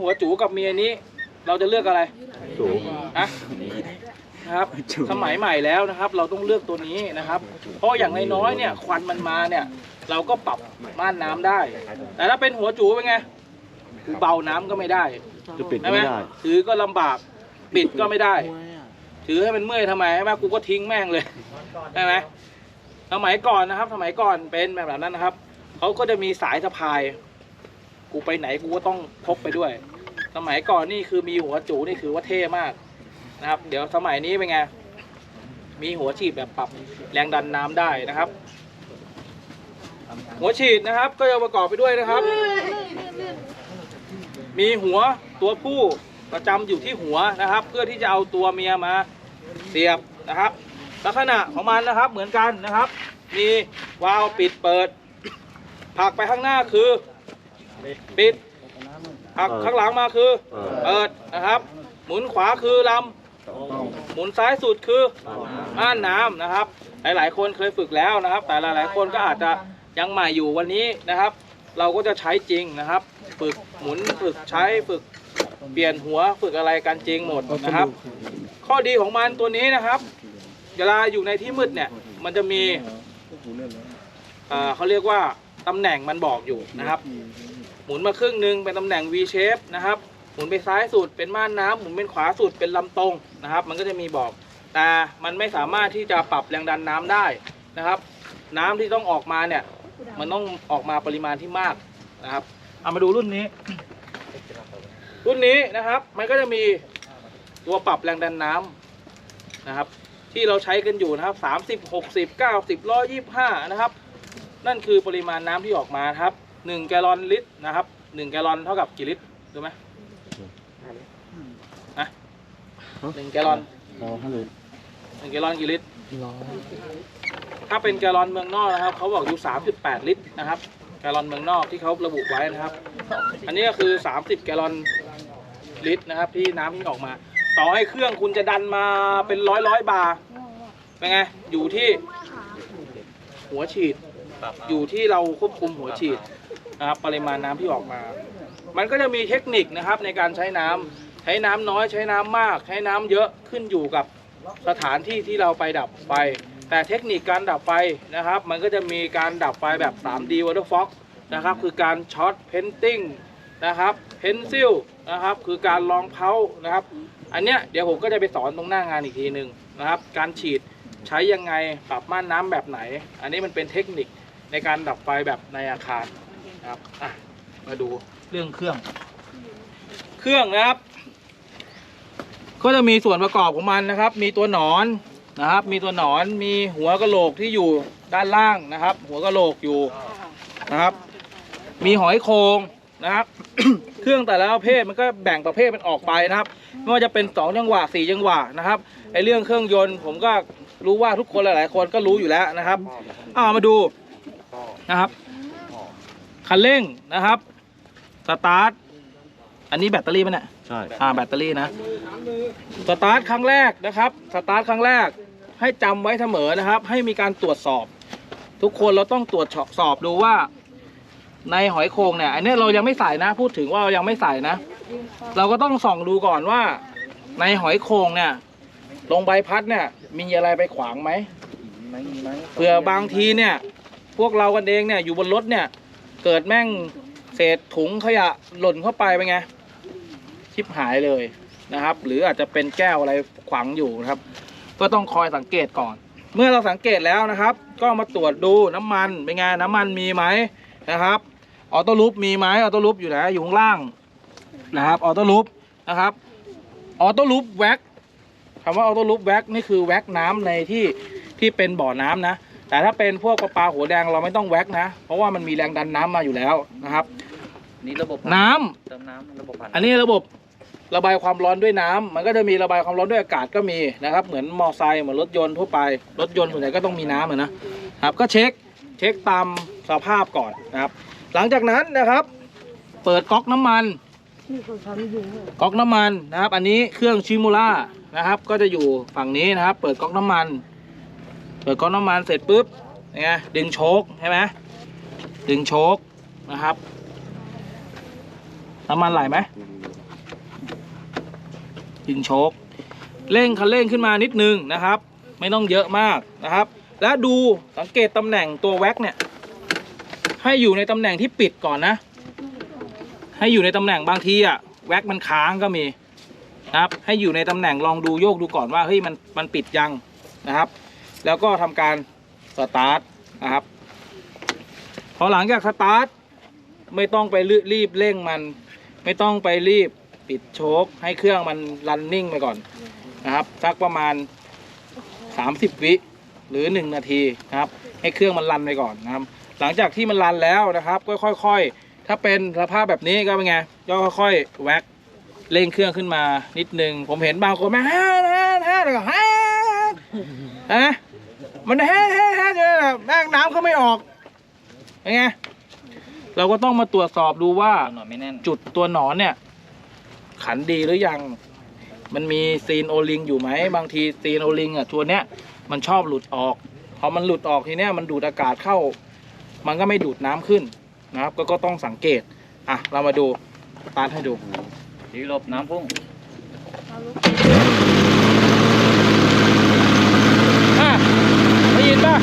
หัวจูกับเมียนี้ เราจะเลือกอะไรสูงนะนะครับสมัยใหม่แล้วนะครับ เราต้องเลือกตัวนี้นะครับ เพราะอย่างน้อยๆเนี่ยควันมันมาเนี่ย เราก็ปรับม่านน้ำได้ แต่ถ้าเป็นหัวจูเป็นไงกูเบาน้ำก็ไม่ได้จะปิดใช่ไม่ไหมได้ ถือก็ลำบากปิดก็ไม่ได้ ถือให้มันเมื่อยทำไมใช่ไหมกูก็ทิ้งแม่งเลยใช่ไหมสมัยก่อนนะครับ สมัยก่อนเป็นแบบนั้นนะครับเขาก็จะมีสายสะพาย กูไปไหนกูก็ต้องพกไปด้วย สมัยก่อนนี่คือมีหัวจูนี่คือว่าเท่มากนะครับ เดี๋ยวสมัยนี้เป็นไง มีหัวฉีดแบบปรับแรงดันน้ำได้นะครับ หัวฉีดนะครับ ก็จะประกอบไปด้วยนะครับ มีหัวตัวผู้ประจำอยู่ที่หัวนะครับ เพื่อที่จะเอาตัวเมียมาเสียบนะครับ ลักษณะของมันนะครับเหมือนกันนะครับ มีวาล์วปิดเปิดผลักไปข้างหน้าคือ ปิดผลักข้างหลังมาคือเปิดนะครับ หมุนขวาคือลำหมุนซ้ายสุดคือม่านน้ำนะครับ หลายๆ คนเคยฝึกแล้วนะครับ แต่หลายๆคนก็อาจจะยังใหม่อยู่วันนี้นะครับ เราก็จะใช้จริงนะครับ ฝึกหมุนฝึกใช้ฝึกเปลี่ยนหัวฝึกอะไรกันจริงหมดนะครับ ข้อดีของมันตัวนี้นะครับ เวลาอยู่ในที่มืดเนี่ย มันจะมีเขาเรียกว่าตำแหน่งมันบอกอยู่นะครับ หมุนมาครึ่งหนึ่งเป็นตำแหน่ง V shape นะครับหมุนไปซ้ายสุดเป็นม่านน้ำหมุนเป็นขวาสุดเป็นลำตรงนะครับ มันก็จะมีบอก แต่มันไม่สามารถที่จะปรับแรงดันน้ำได้นะครับ น้ำที่ต้องออกมาเนี่ย มันต้องออกมาปริมาณที่มากนะครับเอามาดูรุ่นนี้ รุ่นนี้นะครับ มันก็จะมีตัวปรับแรงดันน้ำนะครับ ที่เราใช้กันอยู่นะครับสามสิบหกสิบเก้าสิบร้อยยี่ห้านะครับ นั่นคือปริมาณน้ำที่ออกมาครับ หนึ่งแกลลอนลิตรนะครับหนึ่งแกลลอนเท่ากับกี่ลิตรรู้ไหมนะหนึ่งแกลลอนรอให้เลยหนึ่งแกลลอนกี่ลิตรถ้าเป็นแกลลอนเมืองนอกนะครับเขาบอกอยู่3.8ลิตรนะครับ แกลลอนเมืองนอกที่เขาระบุไว้นะครับ อันนี้ก็คือ30แกลลอนลิตรนะครับ ที่น้ำที่ออกมา ต่อให้เครื่องคุณจะดันมาเป็นร้อยร้อยบาร์เป็นไงอยู่ที่หัวฉีดอยู่ที่เราควบคุมหัวฉีด นะครับปริมาณน้ำที่ออกมา มันก็จะมีเทคนิคนะครับในการใช้น้ำใช้น้ำน้อยใช้น้ำมาก ใช้น้ำเยอะขึ้นอยู่กับสถานที่ที่เราไปดับไฟ แต่เทคนิคการดับไฟนะครับ มันก็จะมีการดับไฟแบบ 3D water fox นะครับคือการช็อตเพนติ้งนะครับเพนซิลนะครับคือการลองเผานะครับ อันเนี้ยเดี๋ยวผมก็จะไปสอนตรงหน้างานอีกทีหนึ่งนะครับ การฉีดใช้ยังไงปรับม่านน้ำแบบไหน อันนี้มันเป็นเทคนิคในการดับไฟแบบในอาคาร นะครับอะมาดูเรื่องเครื่อง เครื่องนะครับ ก็จะมีส่วนประกอบของมันนะครับ มีตัวหนอนนะครับ มีตัวหนอนมีหัวกะโหลกที่อยู่ด้านล่างนะครับ หัวกะโหลกอยู่นะครับ มีหอยโครงนะครับ เครื่องแต่ละประเภทมันก็แบ่งประเภทมันออกไปนะครับ ไม่ว่าจะเป็นสองจังหวะสี่จังหวะนะครับไอเรื่องเครื่องยนต์ผมก็รู้ว่าทุกคนหลาย ๆ คนก็รู้อยู่แล้วนะครับเอามาดูนะครับ คันเร่งนะครับสตาร์ทอันนี้แบตเตอรี่มันเนี่ยใช่อ่าแบตเตอรี่นะสตาร์ทครั้งแรกนะครับสตาร์ทครั้งแรกให้จำไว้เสมอนะครับ ให้มีการตรวจสอบ ทุกคนเราต้องตรวจสอบดูว่า ในหอยโครงเนี่ยอันนี้เรายังไม่ใส่นะ พูดถึงว่าเรายังไม่ใส่นะ เราก็ต้องส่องดูก่อนว่า ในหอยโครงเนี่ยลงใบพัดเนี่ย มีอะไรไปขวางไหมเผื่อบางทีเนี่ย พวกเรากันเองเนี่ยอยู่บนรถเนี่ย เกิดแม่งเศษถุงขยะหล่นเข้าไปเป็นไงชิบหายเลยนะครับ หรืออาจจะเป็นแก้วอะไรขวางอยู่นะครับ ก็ต้องคอยสังเกตก่อน เมื่อเราสังเกตแล้วนะครับ ก็มาตรวจดูน้ำมันเป็นไงน้ำมันมีไหมนะครับออโต้ลูปมีไหมออโต้ลูปอยู่ไหนอยู่ข้างล่างนะครับออโต้ลูปนะครับออโต้ลูปแว็กคำว่าออโต้ลูปแว็กนี่คือแว็กน้ำในที่ที่เป็นบ่อน้ำนะ แต่ถ้าเป็นพวกประปาหัวแดงเราไม่ต้องแว็กนะ เพราะว่ามันมีแรงดันน้ำมาอยู่แล้วนะครับ นี่ระบบน้ำ เติมน้ำระบบผ่านอันนี้ระบบระบายความร้อนด้วยน้ำมันก็จะมีระบายความร้อนด้วยอากาศก็มีนะครับ เหมือนมอไซค์เหมือนรถยนต์ทั่วไป รถยนต์ส่วนใหญ่ก็ต้องมีน้ำอะนะครับ ก็เช็คเช็คตามสภาพก่อนนะครับ หลังจากนั้นนะครับ เปิดก๊อกน้ำมันก๊อกน้ำมันนะครับ อันนี้เครื่องชิมูล่านะครับ ก็จะอยู่ฝั่งนี้นะครับ เปิดก๊อกน้ำมันเปิดก๊อกน้ำมันเสร็จปุ๊บไงดึงโชคใช่ไหมดึงโชคนะครับน้ำมันไหลไหมดึงโชคเร่งคันเร่งขึ้นมานิดนึงนะครับ ไม่ต้องเยอะมากนะครับ และดูสังเกตตำแหน่งตัวแว็กเนี่ย ให้อยู่ในตำแหน่งที่ปิดก่อนนะ ให้อยู่ในตำแหน่งบางทีอะแว็กมันค้างก็มีนะครับ ให้อยู่ในตำแหน่งลองดูโยกดูก่อนว่าเฮ้ยมันมันปิดยังนะครับ แล้วก็ทำการสตาร์ทนะครับ พอหลังจากสตาร์ทไม่ต้องไปรีบเร่งมัน ไม่ต้องไปรีบปิดโชคให้เครื่องมันรันนิ่งไปก่อนนะครับ สักประมาณ 30 วิหรือ 1 นาทีนะครับ ให้เครื่องมันรันไปก่อนนะครับ หลังจากที่มันรันแล้วนะครับ ก็ค่อย ๆ ถ้าเป็นสภาพแบบนี้ก็เป็นไงก็ค่อยๆแว็กเร่งเครื่องขึ้นมานิดนึง ผมเห็นบางคนแม่ฮ่าฮ่าฮ่าแล้วก็ฮ่า มันฮ่าฮ่าฮ่าเนี่ยแม่งน้ำเขาไม่ออกเป็นไงเราก็ต้องมาตรวจสอบดูว่า หน่อยไม่แน่นจุดตัวหนอนเนี่ย ขันดีหรือยัง มันมีซีนโอลิงอยู่ไหม บางทีซีนโอลิงอะตัวเนี้ยมันชอบหลุดออก พอมันหลุดออกทีเนี้ยมันดูดอากาศเข้า มันก็ไม่ดูดน้ำขึ้นนะครับ ก็ก็ต้องสังเกต อะ เรามาดูสตาร์ทให้ดูดีหลบน้ำพุ่ง อะะ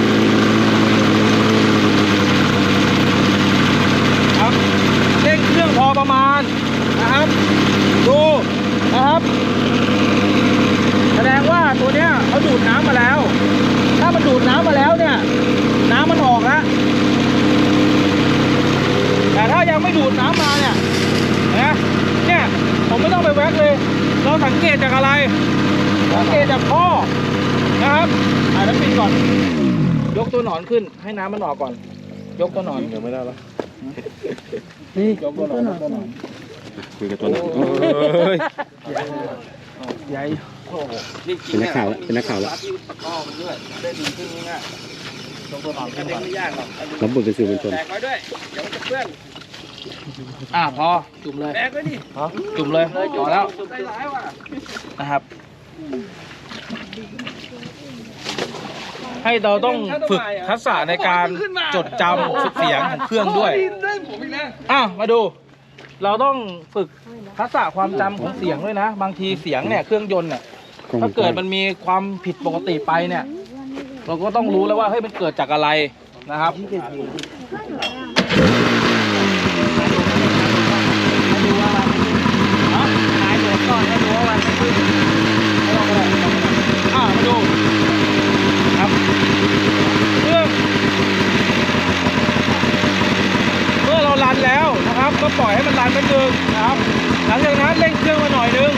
ครับเร่งเครื่องพอประมาณนะครับ ดูนะครับ แสดงว่าตัวเนี้ยเขาดูดน้ำมาแล้ว ถ้ามันดูดน้ำมาแล้วเนี่ย น้ำมันออกแล้วแต่ถ้ายังไม่ดูดน้ำมาเนี่ยนะเนี่ยผมไม่ต้องไปแว็กเลย เราสังเกตจากอะไร สังเกตจากท่อนะครับอ่าน้ำปิดก่อน ยกตัวหนอนขึ้น ให้น้ำมันออกก่อน ยกตัวหนอน ยังไม่ได้แล้วนี่ยกตัวหนอนยกตัวหนอนคุยกับตัวหนังใหญ่นี่จริเป็นงนักข่าวแล้วเป็นนักข่าวแล้วรัดที่ตะกร้อมันด้วยได้ดีขึ้นง่ายยกตัวหนอนกระขึ้นเด็ก่นอนไม่ยากหรอกรับบทเป็นสื่อมวลชนแตกไว้ด้วยเดี๋ยวมันจะเพื่อนอ่าพอจุ่มเลยแตกไว้ดิจุ่มเลยพอแล้วใจร้ายว่ะนะครับ ให้เราต้องฝึกทักษะในการจดจำเสียงของเครื่องด้วยอะมาดู เราต้องฝึกทักษะความจำของเสียงด้วยนะ บางทีเสียงเนี่ยเครื่องยนต์เนี่ยถ้าเกิดมันมีความผิดปกติไปเนี่ย เราก็ต้องรู้แล้วว่าเฮ้ยมันเกิดจากอะไรนะครับ ให้ดูว่ามันฮะนายตรวจก่อนให้ดูว่ามันขึ้นไม่ต้องก็ได้ไม่ต้องก็ได้อ่ามาดูครับเครื่องเมื่อเรารันแล้วนะครับ ก็ปล่อยให้มันรันไปนึงนะครับ หลังจากนั้นเร่งเครื่องมาหน่อยนึง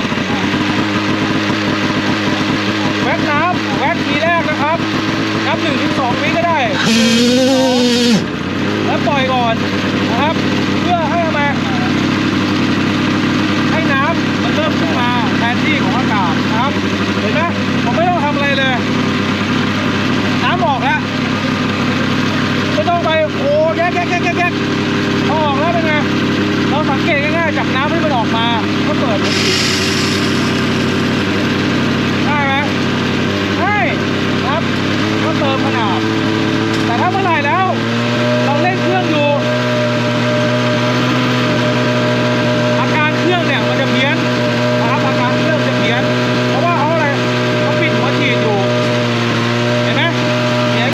แว็กน้ำแว็กทีแรกนะครับ นับหนึ่งถึงสองวิก็ได้ แล้วปล่อยก่อนนะครับ เพื่อให้ทำไมให้น้ำมันเริ่มขึ้นมาแทนที่ของอากาศนะครับ เห็นไหมผมไม่ต้อง